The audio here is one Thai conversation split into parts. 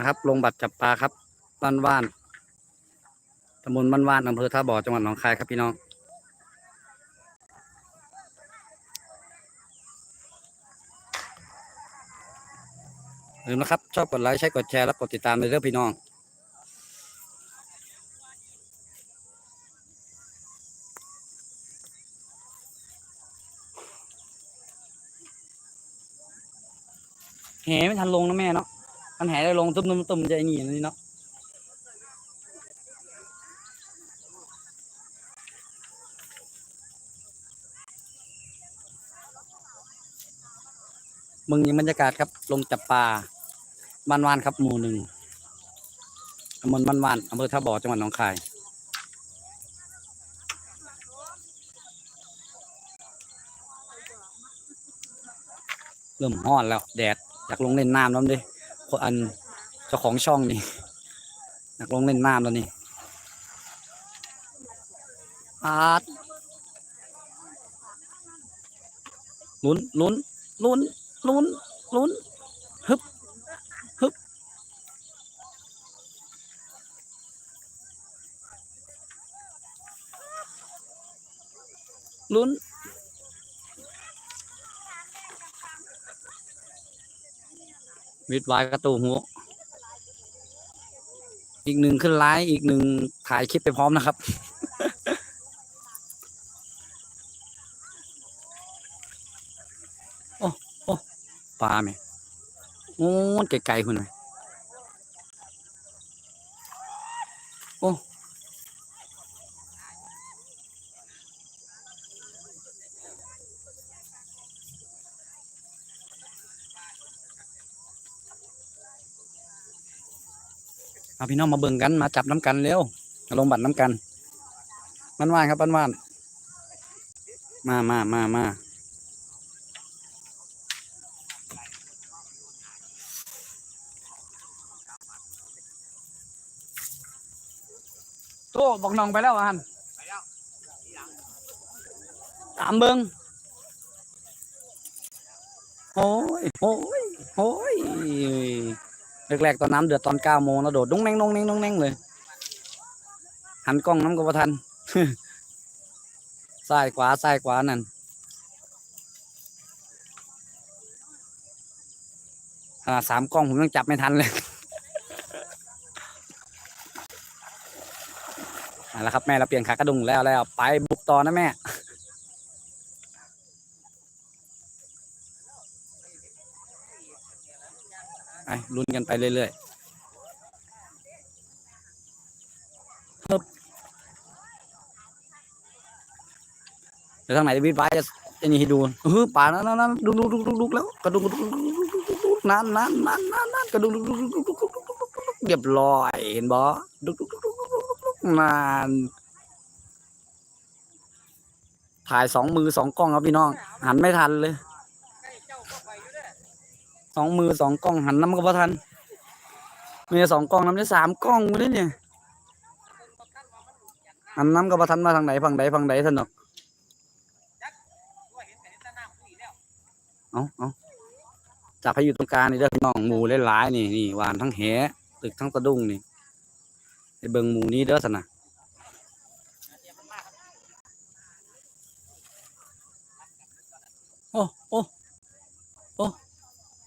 นะครับ ลงบัตรจับปลาครับบ้านว่านตำบลบ้านว่านอำเภอท่าบ่อจังหวัดหนองคายครับพี่น้องลืมนะครับ ชอบกดไลค์ใช้กดแชร์และกดติดตามเลยเด้อพี่น้องแหไม่ทันลงนะแม่เนาะ มันแหได้ลงตุ้มตุ้มตุ้มจะไอ้นี่นี่เนาะมึงยังบรรยากาศครับ ลงจับปลาบ้านวานครับหมู่หนึ่งตำบลบ้านวานอำเภอท่าบ่อจังหวัดหนองคายเริ่มฮ้อนแล้ว แดดอยากลงเล่นน้ำแล้วดิ อันเจ้าของช่องนี่อยากลงเล่นน้ำแล้วนี่อาดลุ้นลุ้นลุ้นลุ้นลุ้นฮึบฮึบลุ้น วิดไว้กระตูหัวอีกหนึ่งขึ้นไลฟ์อีกหนึ่งถ่ายคลิปไปพร้อมนะครับ โอ้โอ้ปลาไหมโอ้ไกลๆคุณไหมโอ้ เอาพี่น้องมาเบิ่งกันมาจับน้ำกันเร็วมาลงบัตรน้ำกันบ้านว่านครับบ้านว่านมามามามาโตบอกน้องไปแล้วอันตามเบิ่งโอ้ยโอ้ยโอ้ย แรกๆตอนน้ำเดือดตอนเก้าโมงแล้วโดดดุ้งแน่งดุ้งแน่งดุ้งแน่งเลย หันกล้องน้ำก็บ่ทันซ้ายขวาซ้ายขวานั่นขนาดสามกล้องผมยังจับไม่ทันเลยเอาละครับแม่เราเปลี่ยนขากระดุงแล้วแล้วไปบุกต่อนะแม่ ไปลุ้นกันไปเรื่อยๆฮึบเดี๋ยวทางไหนวิทย์ไว้จะจะนี่ให้ดูเออป่านั้นนั้นนั้นดูดูดูดูดูแล้วกระดุกกระดุกกระดุกกระดุกกระดุกนั่นนั่นนั่นนั่นนั่นกระดุกกระดุกกระดุกกระดุกกระดุกเรียบร้อยเห็นบ่ดุกดุกดุกดุกดุกดุกดุกนั่นถ่ายสองมือสองกล้องครับพี่น้อง หันไม่ทันเลย องมือสองกล้องหันน้ำก็บ่ทันมีสองกล้องน้ำได้สามกล้องเลยเนี่ยหันน้ำก็บ่ทันมาทางไหนฝั่งใดฝั่งใดสนุกเอาเอาจับให้อยู่ตรงกลางนี่เด้อน้องหมูหลายๆนี่นี่หวานทั้งแหตึกทั้งตะดุ้งนี่ไอ้เบิงหมูนี้เด้อสนะโอ้โอ้โอ้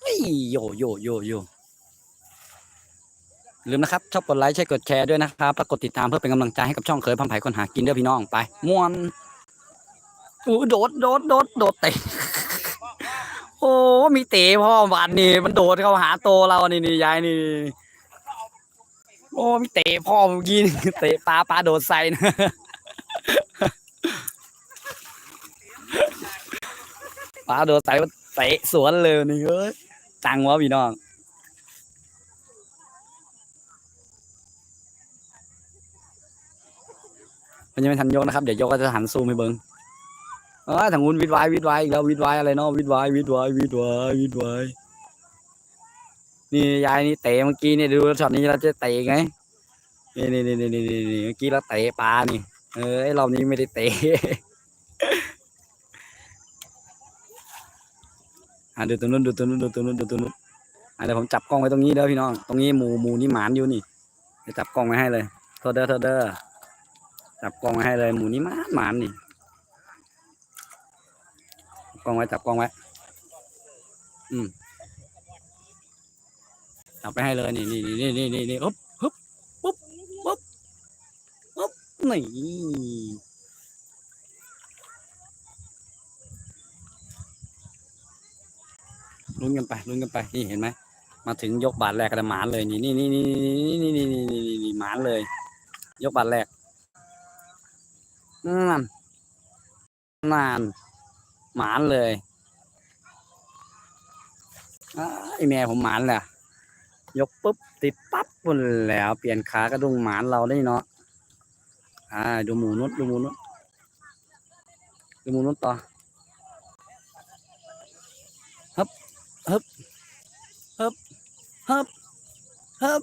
เฮ้ย โยโยโยโยลืมนะครับชอบกดไลค์ใช่กดแชร์ด้วยนะครับแล้วกดติดตามเพื่อเป็นกำลังใจให้กับช่องเคยพัมไผ่คนหากินเด้อพี่น้องไปม่วนอู้โดดโดดโดดโดดเตะโอ้มีเตะพ่อวานนี่มันโดดเข้าหาโตเรานี่นี่ยายนี่ โอ้มีเตะพ่อเมื่อกี้นี่เตะปลาปลาโดดใส่นะปลาโดดใส่มันเตะสวนเลยนี่เอ้ย จังวะพี่น้องมันยังไม่ทันยกนะครับ เดี๋ยวยกก็จะหันซูมให้เบิ้งเออทางนู้นวิดไวายวิดไวายอีกแล้ววิดไวายอะไรเนาะวิดไวายวิดไวายวิดไวายวิดไวายนี่ยายนี่เตะเมื่อกี้นี่ดูช็อตนี้เราจะเตะไงนี่นี่นี่นี่นี่เมื่อกี้เราเตะปลานี่ เออไอ้รอบนี้ไม่ได้เตะ อะดูตัวนู้นดูตัวนู้นดูตัวนู้นดูตัวนู้นอะเดี๋ยวผมจับกล้องไว้ตรงนี้เด้อพี่น้องตรงนี้หมูหมูนี่หมานอยู่นี่เดี๋ยวจับกล้องไว้ให้เลยโทษเด้อโทษเด้อจับกล้องไว้ให้เลยหมูนี่หมานหมานนี่กล้องไว้จับกล้องไว้ อืมจับไปให้เลยนี่นี่นี่นี่นี่นี่อุ๊บปุ๊บปุ๊บปุ๊บปุ๊บนี่ ลุ้นกันไปลุ้นกันไปนี่เห็นไหมมาถึงยกบาทแรกกระหมานเลยนี่นี่นี่นี่นี่นี่นี่นี่นี่นี่หมานเลย ยกบาทแรกนั่นนานหมานเลยอ้ายไอแม่ผมหมานแหละยกปุ๊บติดปั๊บปุ่นแล้ว เปลี่ยนขากระดุงหมานเราได้เนาะอ่าดูหมูนุดดูหมูนุดดูหมูนุดต่อฮึบ ฮึบฮึบฮึบฮึบ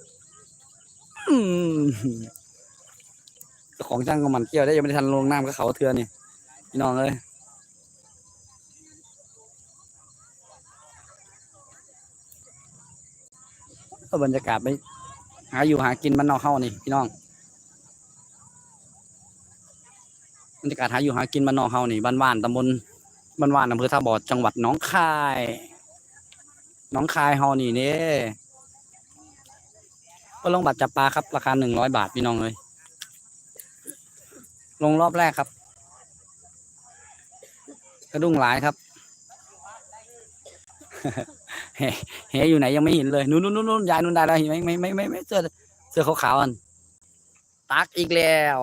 อืมของช่างก็หมันเกี่ยวได้ยังไม่ทันลงน้ำก็เขาเทือนนี่พี่น้องเอ้ยบรรยากาศไปหาอยู่หากินบ้านนอกเข้านี่พี่น้องบรรยากาศหาอยู่หากินบ้านนอกเข้านี่บ้านว่านตำบลบ้านว่านอำเภอท่าบ่อจังหวัดหนองคาย น้องคายเฮานี่เน่ก็ลงบัตรจับปลาครับ ราคาหนึ่งร้อยบาทพี่น้องเลย ลงรอบแรกครับกระดุ้งหลายครับเฮ้อยู่ไหนยังไม่เห็นเลยนู่นนู่นนู่นยายนู่นได้แล้วเห็นไหมไม่ไม่ไม่ไม่เสื้อเสื้อขาวๆอันตักอีกแล้ว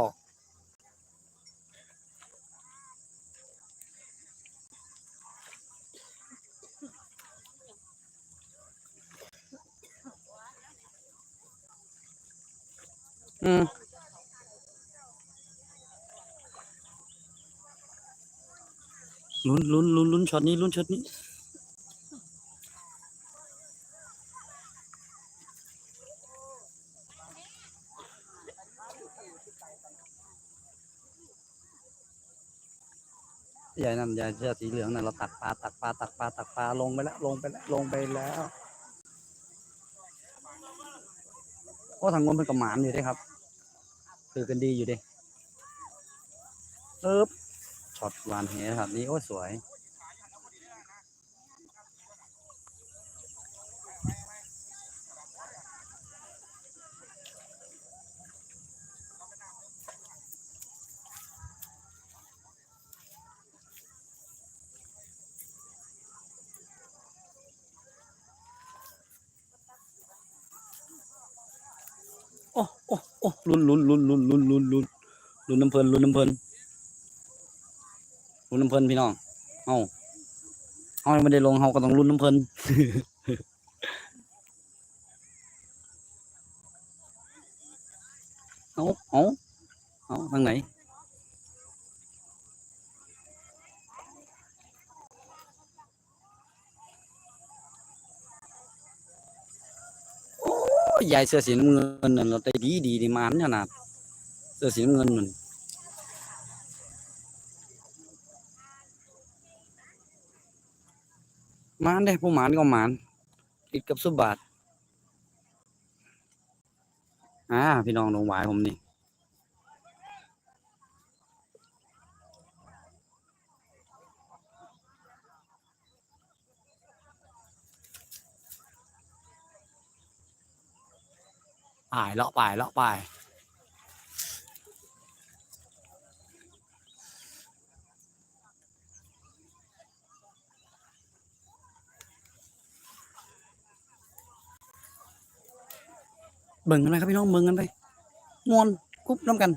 อืมลุ้นลุ้นลุ้นลุ้นช็อตนี้ลุ้นช็อตนี้ยายนั่นยายเสื้อสีเหลืองนั่นเราตักปลาตักปลาตักปลาตักปลาลงไปแล้วลงไปแล้วลงไปแล้วโอ้ทางงนเป็นกระหมานอยู่ด้ครับ คือกันดีอยู่เด้ปึ๊บช็อตหวานแหครับนี้โอ้สวยโอ้โอ้โอ้ลุ้นลุ้นลุ้นลุ้นลุ้นลุ้นลุ้นลุ้นน้ำเพลินลุ้นน้ำเพลินลุ้นน้ำเพลินพี่น้องเอาเอาไม่ได้ลงเฮาก็ต้องลุ้นน้ำเพลินเอาเอาเอาทางไหน ยยายเสื้อสีน้ำเงินนั่นเราได้ดีดีดีมานขนาดเสื้อสีน้ำเงินนั่นมานเด้ผู้หมานก็หมานติดกับสุบาทอ่าพี่น้องลงหวายผมนี่ ป่ายเลาะป่ายเลาะป่ายเบิ่งกันไปครับพี่น้องเบิ่งกันไปมวนกุ๊บน้ำกัน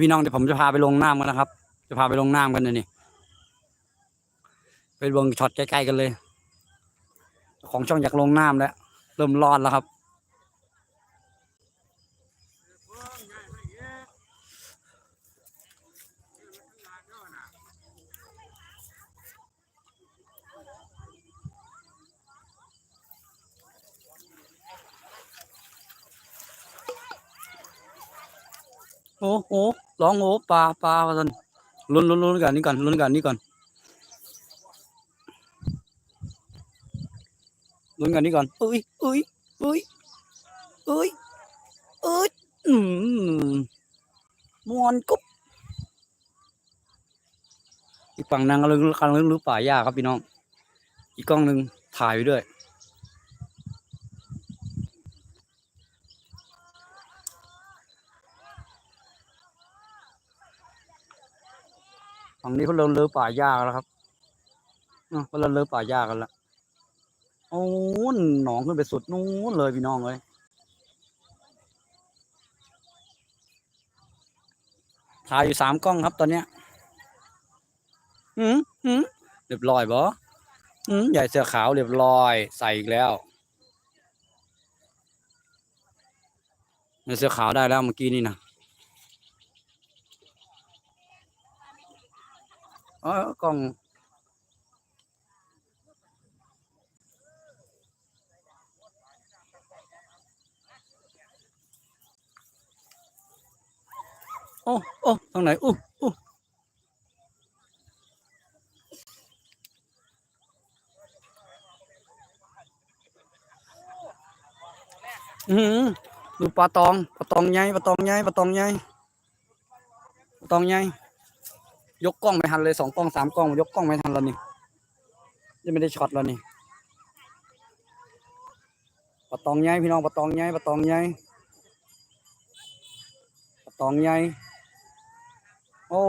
พี่น้องเดี๋ยวผมจะพาไปลงน้ำกันนะครับ จะพาไปลงน้ำกันนะนี่ไปลงช็อตใกล้ๆกันเลย ของช่องอยากลงน้ำแล้ว เริ่มร้อนแล้วครับ อ้โหร้องโอ้ปลาปลาสันลุ้นลุ้นลุ้นกันนี่ก่อนลุ้นกันนี่ก่อนลุ้นกันนี่ก่อนอุ้ยอุ้ยอุ้ยอุ้ยอุ้ยอืมมวนกุ๊บอีกฝั่งนางกำลังกำลังรื้อป่าหญ้าครับพี่น้อง อีกกล้องหนึ่งถ่ายไปด้วย ฝั่งนี้เขาเริ่มเลือป่าหญ้ากแล้วครับเขาเริ่มเลือป่าหญ้ากันแล้วโอ้นหนองขึ้นไปสุดนู้นเลยพี่น้องเลยถ่ายอยู่สามกล้องครับตอนเนี้ยอืมอืมเรียบร้อยบออืมใหญ่เสื้อขาวเรียบร้อย ใส่อีกแล้วเสื้อขาวได้แล้วเมื่อกี้นี่นะ เออกล่องโอ้โอ้ทางไหนอู้อู้อืมดูปล ยกกล้องไม่ทันเลยสองกล้องสามกล้องยกกล้องไม่ทันแล้วนี่ยังไม่ได้ช็อตแล้วนี่ปะตองใหญ่พี่น้องปะตองใหญ่ปะตองใหญ่ปะตองใหญ่โอ้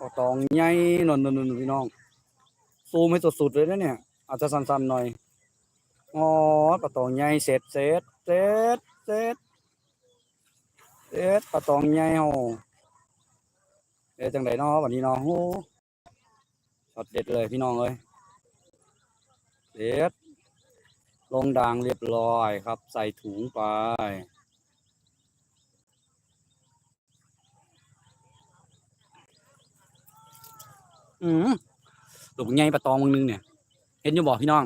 ปะตองใหญ่นนนนนพี่น้องซูมให้สุดๆเลยนะเนี่ย อาจจะสั้นๆหน่อยอ๋อปะตองใหญ่เสร็จเสร็จเสร็จเสร็จเสร็จปะตองใหญ่โอ้ เอ๊ะจังไดเนาะวันนี้เนาะโอ้ช็อตเด็ดเลยพี่น้องเอ้ยเด็ดลงดางเรียบร้อยครับ ใส่ถุงไป อืมหลุมไงปลาตองมึงนึงเนี่ย เห็นอยู่บอกพี่น้อง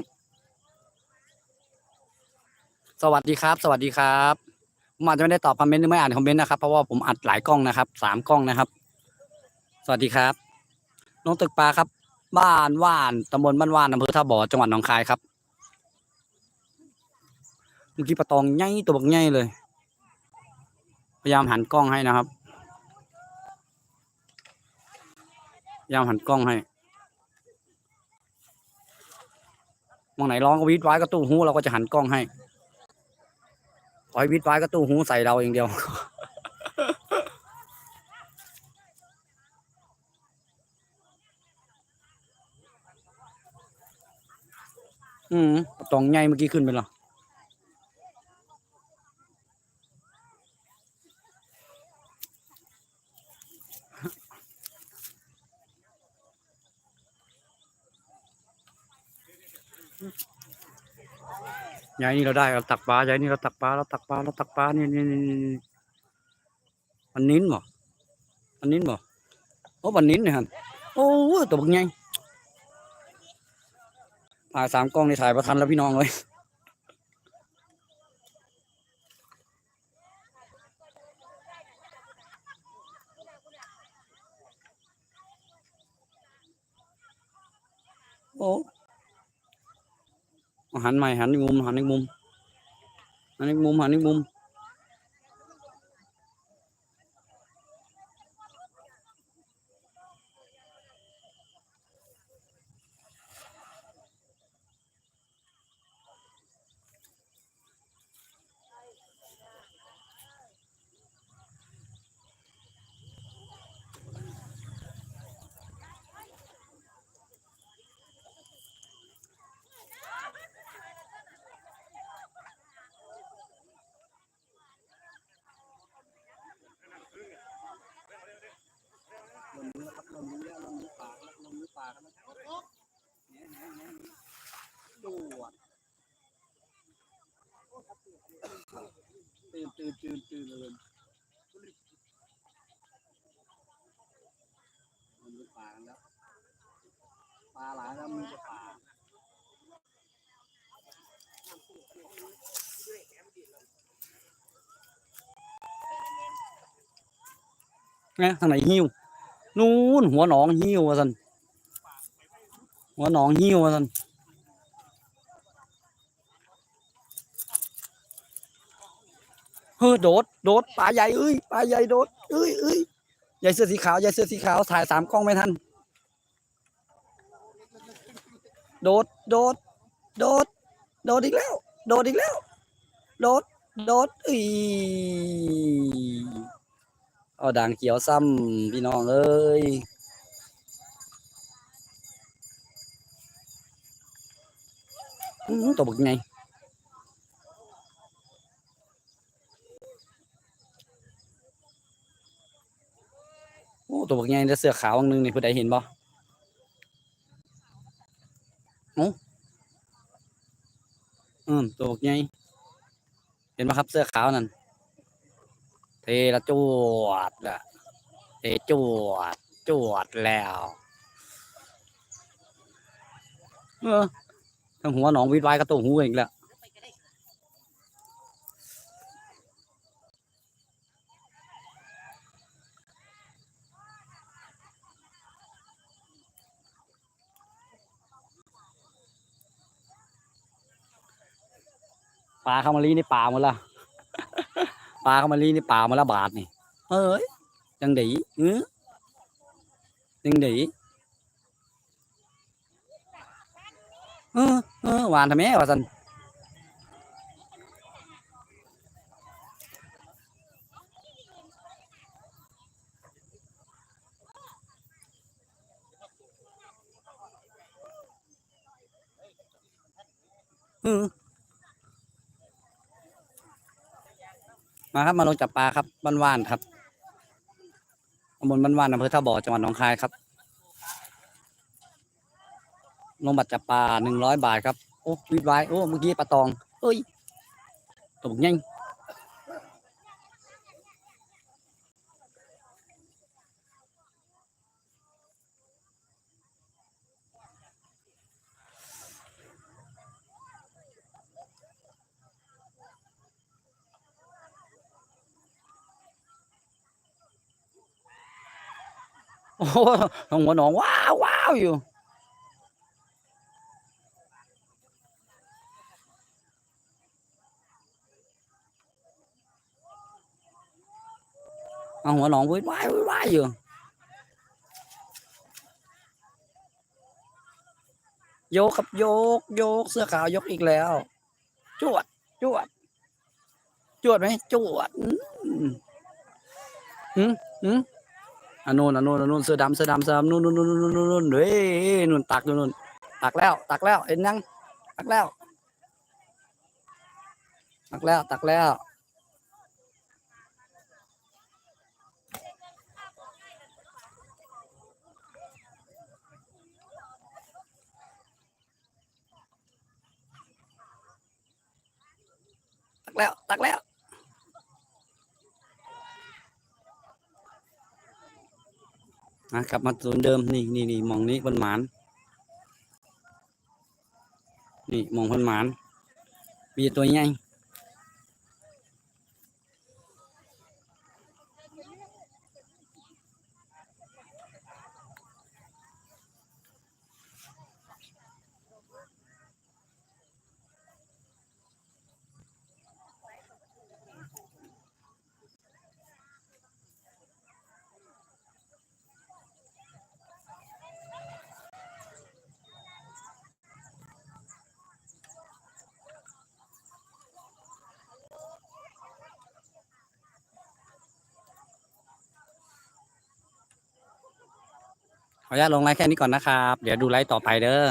สวัสดีครับ สวัสดีครับผมอาจจะไม่ได้ตอบคอมเมนต์หรือไม่อ่านคอมเมนต์นะครับ เพราะว่าผมอัดหลายกล้องนะครับ สามกล้องนะครับ สวัสดีครับน้องตึกปลาครับ บ้านว่านตำบลบ้านว่านอำเภอท่าบ่อจังหวัดหนองคายครับเมื่อกี้ปลาตองใหญ่ตัวบักใหญ่เลย พยายามหันกล้องให้นะครับพยายามหันกล้องให้มองไหนร้องก็วิดไว้ก็ตู้หูเราก็จะหันกล้องให้ขอให้วิดไว้ก็ตู้หูใส่เราเองเดียว อืมตองใหญ่เมื่อกี้ขึ้นไปแล้วยายนี่เราได้เราตักปลายายนี่เราตักปลาเราตักปลาเราตักปลานี่นี่นี่นี่นี่อันนิ้นบ่อันนิ้นบ่โอ้บันนิ้นเนี่ยฮะโอ้ตัวบักใหญ่ ถ่ายสามกล้องในถ่ายประทันแล้วพี่น้องเลยโอ้หันใหม่หันอีกมุมหันอีกมุมหันอีกมุมหันอีกมุม นี่ยทางไหนหิ้วนู่นหัวหนองหิ้วว่าสันหัวหนองหิ้วว่าสันเฮ้อโดดโดดปลาใหญ่เอ้ยปลาใหญ่โดดเอ้ยเอ้ยใหญ่เสื้อสีขาวใหญ่เสื้อสีขาวถ่ายสามกล้องไม่ทันโดดโดดโดดโดดอีกแล้ว โดดอีกแล้ว โดด โดดอ้ย เอาด่างเขียวซ้ำพี่น้องเอ้ยตัวบึกไงโอ้ตัวบึกไงแล้วเสื้อขาวอันหนึงนี่ผู้ใดเห็นบ่โอ้อืมตัวบึกไงเห็นไหมครับเสื้อขาวนั่น ละจวดละเทจวด จวดแล้วเออทั้งหัวหนองวิดไว้ก็ตัวหูอีกแล้วปลาเข้ามาลีนี่ป่าหมดละ ลาเข้ามาลีนี่ป่าหมาละบาทนี่เอ้ยจังดีเออจังดีเออเออหวานทำไมวะสัน มาครับมาลงจับปลาครับบ้านว่านครับตำบลบ้านว่านอำเภอท่าบ่อจังหวัดหนองคายครับลงบัตรจับปลาหนึ่งร้อยบาทครับโอ้วิดไว้โอ้เมื่อกี้ปลาตองเอ้ยตก nhanh โอ้โหงหัวหนองว้าวว้าวอยู่ เอาหัวหนองวิ่งว้ายวิ่งว้ายอยู่โยกครับโยกโยกเสื้อขาวยกอีกแล้ว จวด จวด จวดไหมจวด อืมอืม อันนู้นอันนู้นอันนู้นเสื้อดำเสื้อดำเสื้อดำนู่นนู่นนู่นนู่นนู่นนู่นเฮ้ยนู่นตักอยู่นู่นตักแล้วตักแล้วเห็นยังตักแล้ว ตักแล้วตักแล้วตักแล้วตักแล้ว นะกลับมาศูนย์เดิมนี่นี่นี่มองนี้บนหมาน นี่มองบนหมานมีตัวใหญ่ ออนุญาตลงไลฟ์แค่นี้ก่อนนะครับ เดี๋ยวดูไลฟ์ต่อไปเด้อ